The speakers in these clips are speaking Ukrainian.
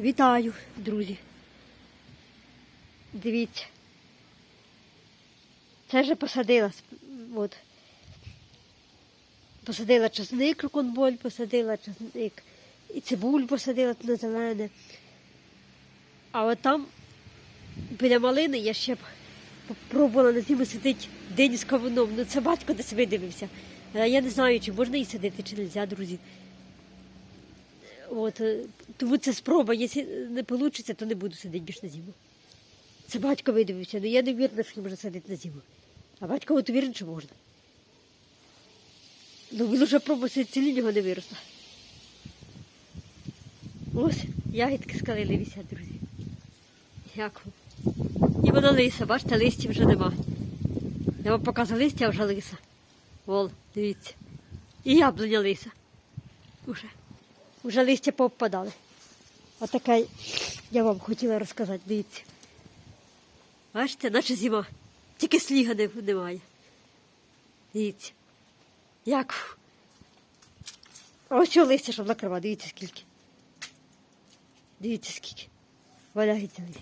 Вітаю, друзі. Дивіться. Це вже посадила. От. Посадила часник руконболь, посадила часник. І цибуль посадила на зелене. А от там біля малини я ще пробувала на зиму сидить день з кавуном. Ну це батько десь видивився. А я не знаю, чи можна її садити, чи не можна, друзі. От, е, тому це спроба. Якщо не вийде, то не буду садити більш на зиму. Це батько видивився, але я не вірна, що можна садити на зиму. А батько от уверен, що можна. Ну він вже пробував цілі нього не виросло. Ось, ягідки скалили висять, друзі. Як вам? І вона лиса, бачите, листів вже нема. Я вам показую листя, а вже лиса. Вол, дивіться. І яблуня лиса. Уже. Уже листя повпадали. Отаке я вам хотіла розказати, дивіться. Бачите, наче зима. Тільки сніга не- немає. Дивіться. Як. Ось листя, щоб накривати, дивіться скільки. Дивіться скільки. Валяється листя.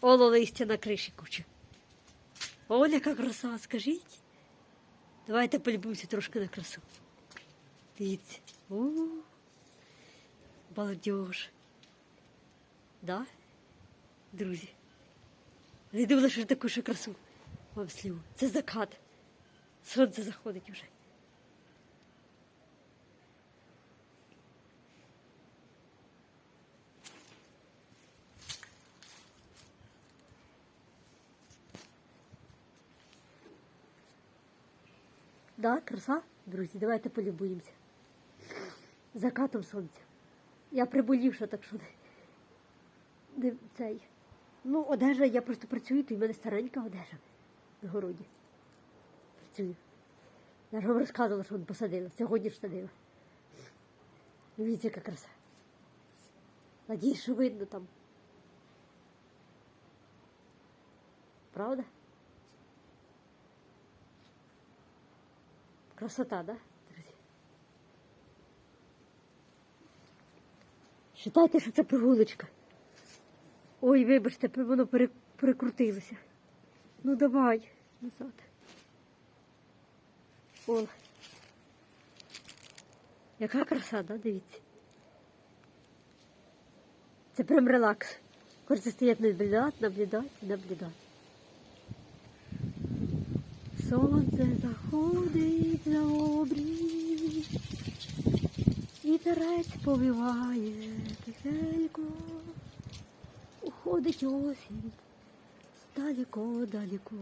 Оло листя на криші куча. Оля, яка краса, скажіть. Давайте полюбимося трошки на красу. Дивіться. У, балдеж. Да? Друзі. Не думала, що таку ще красу вам сліву. Це закат. Сонце заходить уже. Да, краса, друзі, давайте полюбуємося. Закатом сонця. Я приболівша, так що не, цей. Ну, одежа, я просто працюю, то в мене старенька одежа на городі. Працюю. Я ж вам розказувала, що він посадила. Сьогодні ж садила. Дивіться, яка краса. Надіюсь, що видно там. Правда? Красота, да, друзі? Считайте, що це прогулочка. Ой, вибачте, воно пере- перекрутилося. Ну давай назад. О. Яка краса, да, дивіться. Це прям релакс. Хочеться стояти наблюдати, наблюдати, наблюдати. Сонце заходить за обрій, вітерець повіває тихенько, уходить осінь далеко, далеко.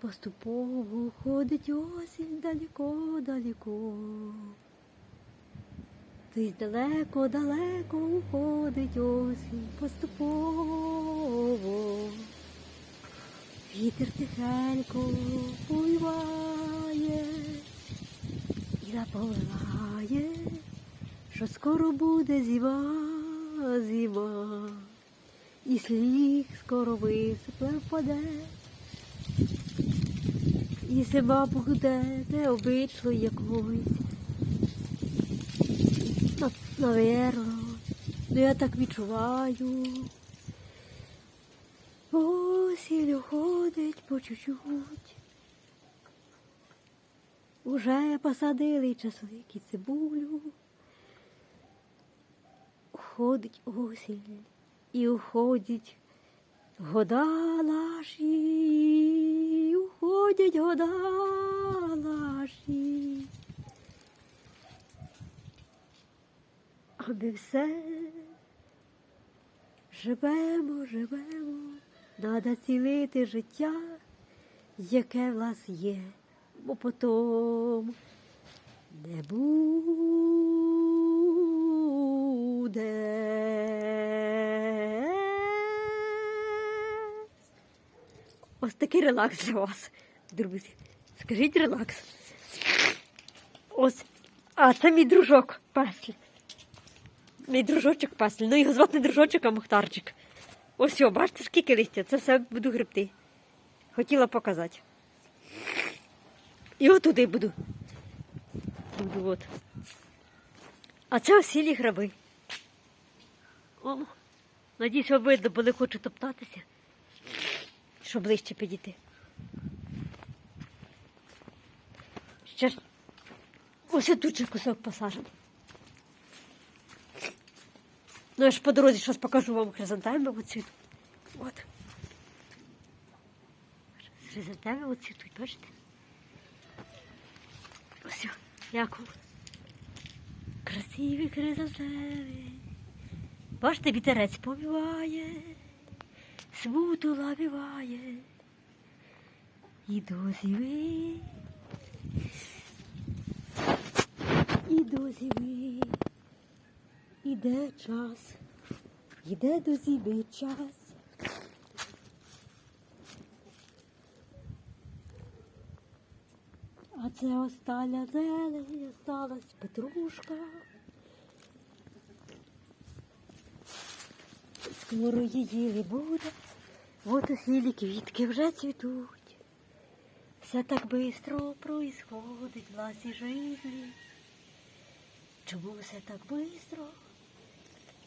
Поступово уходить осінь далеко, далеко. Десь далеко, далеко уходить осінь поступово. Вітер тихенько повіває наповиває, що скоро буде зима, зима, і сніг скоро висипе впаде, і зима буде необичною якоюсь. На- Навірно, ну я так відчуваю. Осінь уходить по чуть-чуть. Уже посадили часник і цибулю. Уходить осінь і уходять года наші, уходять года наші. А ми все живемо, живемо, надо цілити життя, яке в нас є, бо потом не буде. Ось такий релакс для вас, друзі. Скажіть релакс. Ось. А це мій дружок Песлі. Мій дружочок Песлі. Ну його звати не дружочок, а Мухтарчик. Ось, о, бачите, скільки листя. Це все буду гребти. Хотіла показати. І отуди буду. Буду от. А це осілі гриби. О, надіюсь, вам видно, бо не хочу топтатися, щоб ближче підійти. Ще ж ось тут же кусок посаджений. Ну, я ж по дорозі щось покажу вам хризантеми оцю. От. Хризантеми оці тут, бачите? Ось, як вам. Красиві хризантеми. Бачите, вітерець повіває, смуту лавіває. І до зими, і до зими, іде час, іде до зими час. А це остання зелень, осталась петрушка. Скоро її не буде. Вот осілі квітки вже цвітуть. Все так бистро происходить в нашій житті. Чому все так бистро?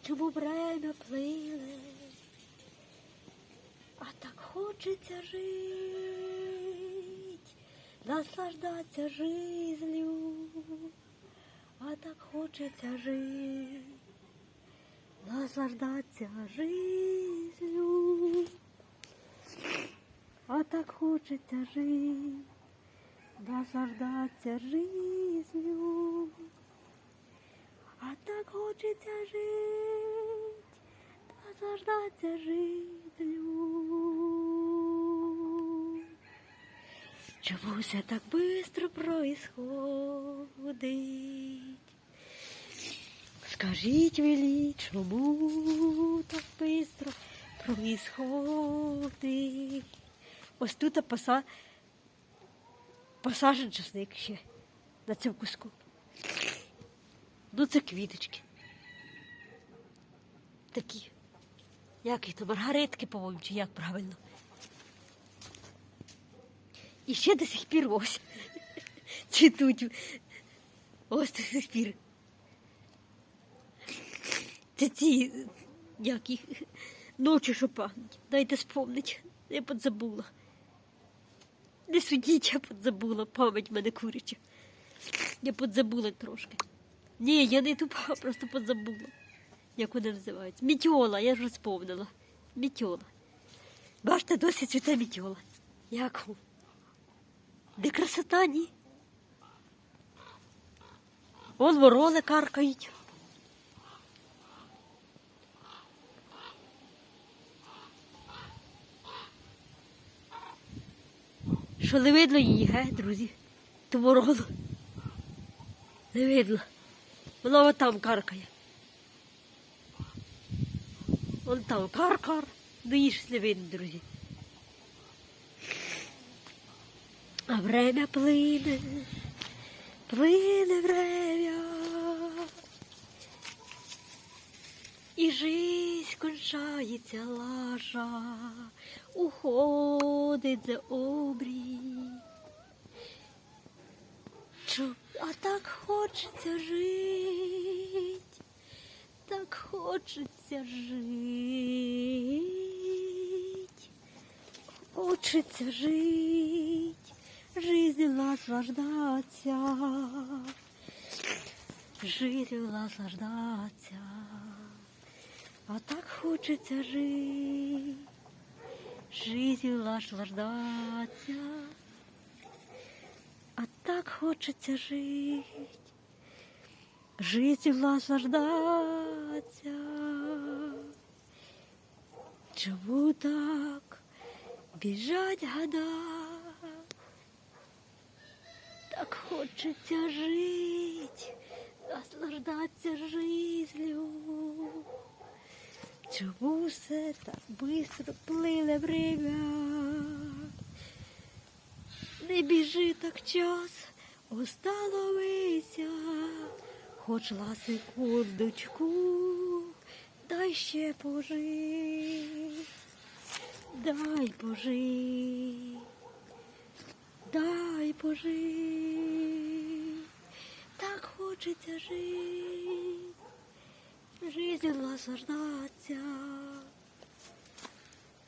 Чому время плине? А так хочеться жить, наслаждатися жизнью. А так хочеться жить наслаждаться жизнью. А так хочеться жить, наслаждаться жизнью. А так хочеться жить, наслаждаться жизнью. Чому все так быстро происходить? Скажіть мені, чому так швидко происходить? Ось тут поса... посажен часник ще на цьому куску. Ну, це квіточки. Такі. Як їх то маргаритки, по-моєму, чи як правильно. І ще до сих пір ось. Цвітуть. Ось до сих пір. Це ці, як їх, ночі що пахнуть. Дайте спомнить. Я подзабула. Не судіть, я подзабула, пам'ять мене куряча. Я подзабула трошки. Ні, я не тупа, просто подзабула. Як вони називаються? Мітьола, я ж спомнила. Мітьола. Бачите, досі цвіте мітьола. Як? Де красота, ні? Вон ворони каркають. Що не видно її, ге, друзі? Ту ворону. Не видно. Вона от там каркає. Вон там кар-кар. Ну її щось не видно, друзі. А время плине, плине время. І жизнь кончається лажа, уходить за обрій. А так хочеться жить, так хочеться жить, хочеться жить, жизнью наслаждаться, жизнью наслаждаться. А так хочеться жить, жизнью наслаждаться. А так хочеться жить, жизнью наслаждаться. Чому так біжать года? Хочеться жить, наслаждаться жизнью. Чому все так быстро плине время? Не біжи так час, остановися, хоч на секундочку, дай ще пожить, дай пожить, дай пожить, так хочеться жить, жизнью наслаждаться,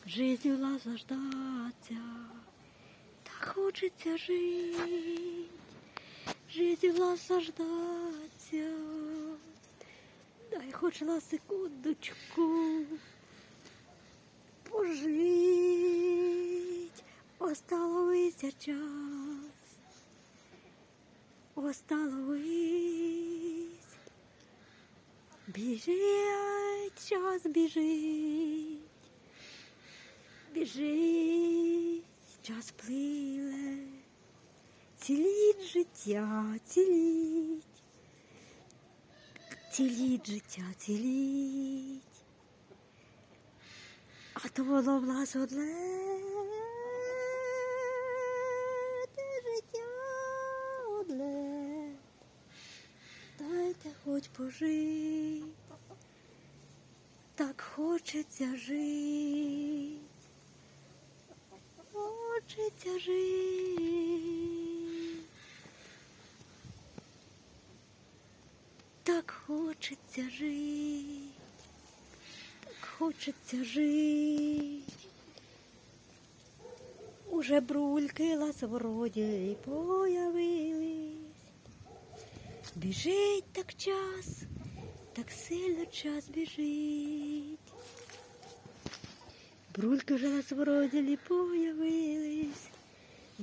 жизнью наслаждаться, так хочеться жить, жизнью наслаждаться. Дай хоч на секундочку пожить, остановися час, остановись, біжить, час біжить, біжить, час плиле, ціліть життя, ціліть. Ціліть життя, ціліть. А то воно в нас одне Дайте хоч пожить, так хочеться жить. Хочеться жить. Так хочеться жить, так хочеться жить. Уже брульки ласовороді появились. Біжить так час, так сильно час біжить. Брульки вже на свороді появились.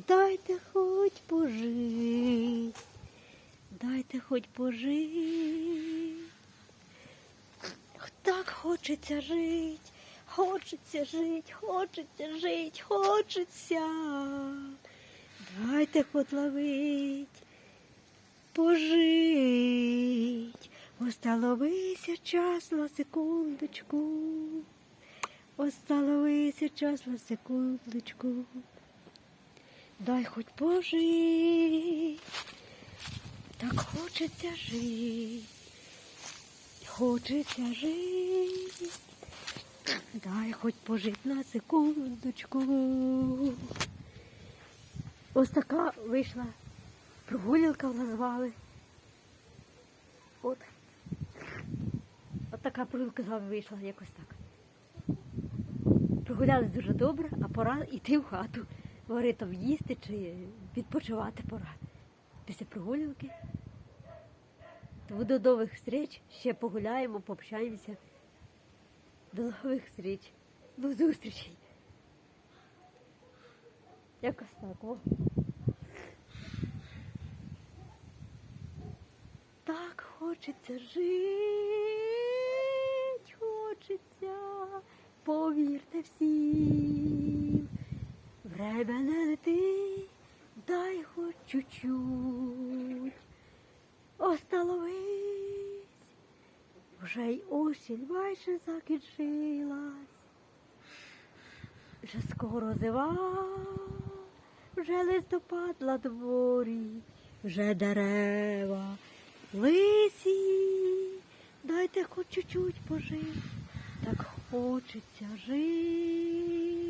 Дайте хоч пожить. Дайте хоч пожить. Так хочеться жить, хочеться жить, хочеться жить, хочеться. Дайте хоч ловить, пожить. Остановися час на секундочку. Остановися час на секундочку. Дай хоч пожить. Так хочеться жить, хочеться жить. Дай хоч пожить на секундочку. Ось така вийшла прогулянка назвали. От. От така прогулянка з вами вийшла якось так. Прогулялись дуже добре, а пора йти в хату. Говори там їсти чи відпочивати пора після прогулянки. Тому до нових встреч. Ще погуляємо, пообщаємося. До нових встреч. До зустрічей. Якось так. О. Так хочеться жить, хочеться, повірте всім. Время не летить, дай хоч чуть-чуть. Остановись, вже й осінь майже закінчилась. Вже скоро зима, вже листопад на дворі, вже дерева, лисі, дайте хоч чуть-чуть пожити, так хочеться жити.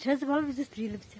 Ще з вами зустрінемося.